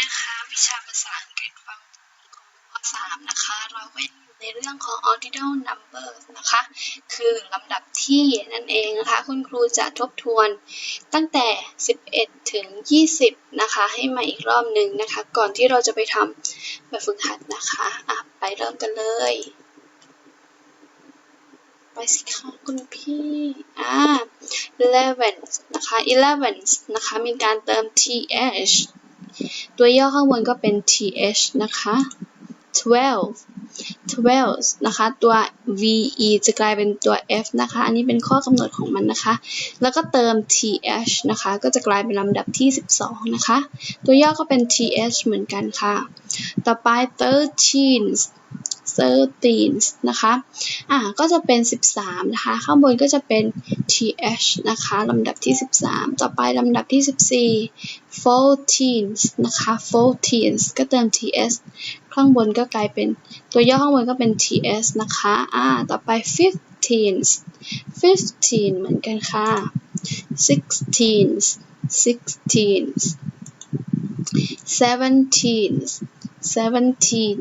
นะคะวิชาภาษาอังกฤษฝั่งของป .3 นะคะ เราก็ยังอยู่ในเรื่องของ ordinal number นะคะ คือลำดับที่นั่นเองนะคะ คุณครูจะทบทวนตั้งแต่ 11 ถึง 20 นะคะ ให้มาอีกรอบหนึ่งนะคะ ก่อนที่เราจะไปทำแบบฝึกหัดนะคะอะไปเริ่มกันเลย ไปสิคะคุณพี่อ่า eleven นะคะ eleven นะคะ มีการเติม th ตัวย่อข้างบนก็เป็น th นะคะ twelve twelve นะคะตัว ve จะกลายเป็นตัว f นะคะ อันนี้เป็นข้อกำหนดของมันนะคะ แล้วก็เติม th นะคะ ก็จะกลายเป็นลำดับที่ 12 นะคะ ตัวย่อก็เป็น th เหมือนกันค่ะ ต่อไป thirteen thirteen นะคะอ่าก็จะเป็น 13 นะคะ ข้างบนก็จะเป็น th นะคะลำดับที่ 13 ต่อไปลำดับที่ 14 fourteen นะคะ fourteen ก็เติม ts ข้างบนก็กลายเป็นตัวย่อข้างบนก็เป็น ts นะคะอ่าต่อไป fifteen fifteen เหมือนกันค่ะ sixteen sixteen seventeen seventeen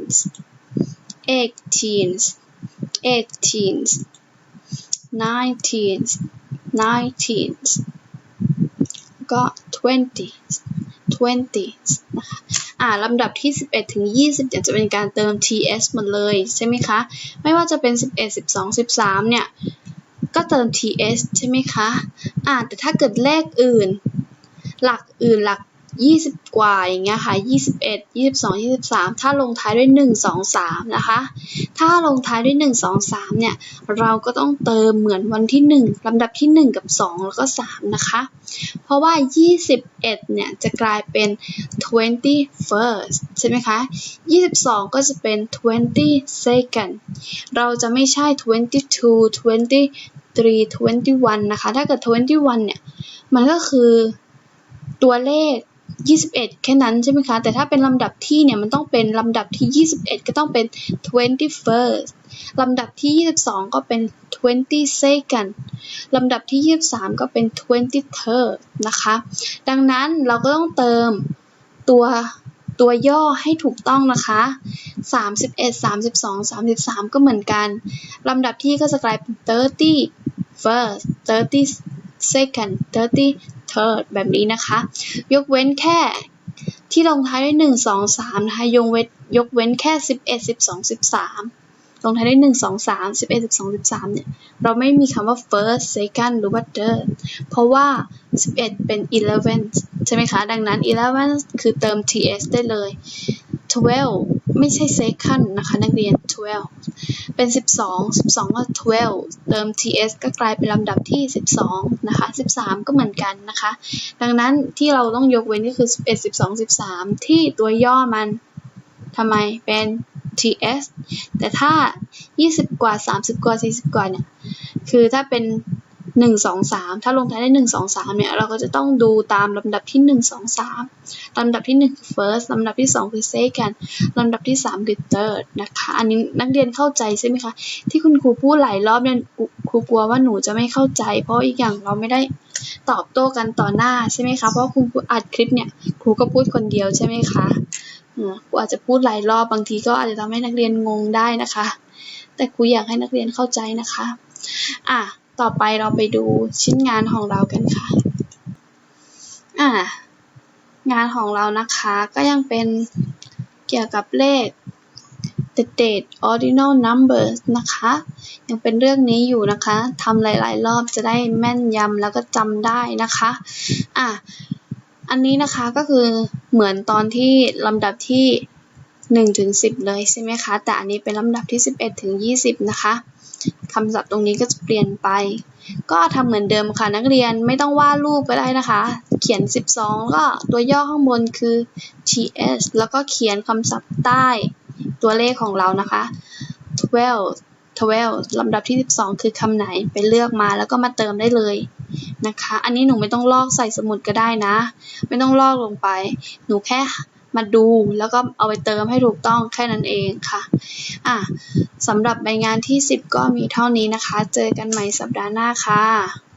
eighteens eighteens nineteens nineteens ก็ twenties twenties นะคะ อ่าลำดับที่ 11 ถึง 20เนี่ยจะเป็นการเติม ts หมดเลยใช่ไหมคะ ไม่ว่าจะเป็น 11 12 13 เนี่ย ก็เติม ts ใช่ไหมคะ อ่าแต่ถ้าเกิดเลขอื่น หลักอื่นหลัก 20 กว่าอย่างเงี้ยค่ะ 21 22 23 ถ้าลงท้ายด้วย 1 2 3 นะคะ ถ้าลงท้ายด้วย 1 2 3 เนี่ย เราก็ต้องเติมเหมือนวันที่ 1ลำดับที่ 1 กับ 2 แล้วก็ 3 นะคะ เพราะว่า 21 เนี่ย จะกลายเป็น 21st ใช่ไหมคะ 22 ก็จะเป็น 22nd เราจะไม่ใช่ 22 23 21 นะคะ ถ้าเกิด 21 เนี่ย มันก็คือตัวเลข 21 แค่นั้นใช่ไหมคะ แต่ถ้าเป็นลำดับที่เนี่ยมันต้องเป็นลำดับที่ 21 ก็ต้องเป็น 21st ลำดับที่ 22 ก็เป็น 22nd ลำดับที่ 23 ก็เป็น 23rd นะคะ ดังนั้นเราก็ต้องเติมตัวตัวย่อให้ถูกต้องนะคะ 31 32 33 ก็เหมือนกัน ลำดับที่ก็จะกลายเป็น 31st 32nd 33rd แบบนี้นะคะ ยกเว้นแค่ที่ลงท้ายด้วย 1 2 3 นะคะยกเว้นยกเว้นแค่ 11 12 13 ลงท้ายด้วย 1 2 3 11 12 13 เนี่ย เราไม่มีคำว่า first second หรือว่า third เพราะว่า 11 เป็น11ใช่ไหมคะ ดังนั้น11คือเติม ts ได้เลย12ไม่ใช่ second นะคะ นักเรียน12 เป็น 12 12ก็12 เติม ts ก็กลายเป็นลำดับที่ 12 นะคะ 13 ก็เหมือนกันนะคะ ดังนั้นที่เราต้องยกเว้นก็คือ 11 12 13 ที่ตัวย่อมันทำไมเป็น ts แต่ถ้า 20 กว่า 30 กว่า 40 กว่าเนี่ย คือถ้าเป็น 1 2 3ถ้าลงท้ายได้1 2 3เนี่ยเราก็จะต้องดูตามลำดับที่1 2 3ลำดับที่1คือ first ลำดับที่2คือ second ลำดับที่3คือ third นะคะ อันนี้นักเรียนเข้าใจใช่ไหมคะ ที่คุณครูพูดหลายรอบเนี่ยครูกลัวว่าหนูจะไม่เข้าใจ เพราะอีกอย่างเราไม่ได้ตอบโต้กันต่อหน้าใช่ไหมคะ เพราะคุณครูอัดคลิปเนี่ยครูก็พูดคนเดียวใช่ไหมคะครูอาจจะพูดหลายรอบบางทีก็อาจจะทำให้นักเรียนงงได้นะคะ แต่ครูอยากให้นักเรียนเข้าใจนะคะ อะ ต่อไปเราไปดูชิ้นงานของเรากันค่ะ อะงานของเรานะคะก็ยังเป็นเกี่ยวกับเลข the date ordinal numbers นะคะ ยังเป็นเรื่องนี้อยู่นะคะทำหลาย ๆ รอบจะได้แม่นยำแล้วก็จำได้นะคะ อะ อันนี้นะคะก็คือเหมือนตอนที่ลำดับที่ 1ถึง10 เลยใช่ไหมคะ แต่อันนี้เป็นลำดับที่ 11ถึง20 นะคะคำศัพท์ตรงนี้ก็จะเปลี่ยนไป ก็ทำเหมือนเดิมค่ะนักเรียนไม่ต้องวาดรูปก็ได้นะคะ เขียน 12 ก็ตัวย่อข้างบนคือ ts แล้วก็เขียนคำศัพท์ใต้ตัวเลขของเรานะคะ 12 12ลำดับที่ 12 คือคำไหนไปเลือกมาแล้วก็มาเติมได้เลยนะคะ อันนี้หนูไม่ต้องลอกใส่สมุดก็ได้นะ ไม่ต้องลอกลงไป หนูแค่ มาดูแล้วก็เอาไปเติมให้ถูกต้องแค่นั้นเองค่ะ อะสำหรับใบงานที่ 10 ก็มีเท่านี้นะคะ เจอกันใหม่สัปดาห์หน้าค่ะ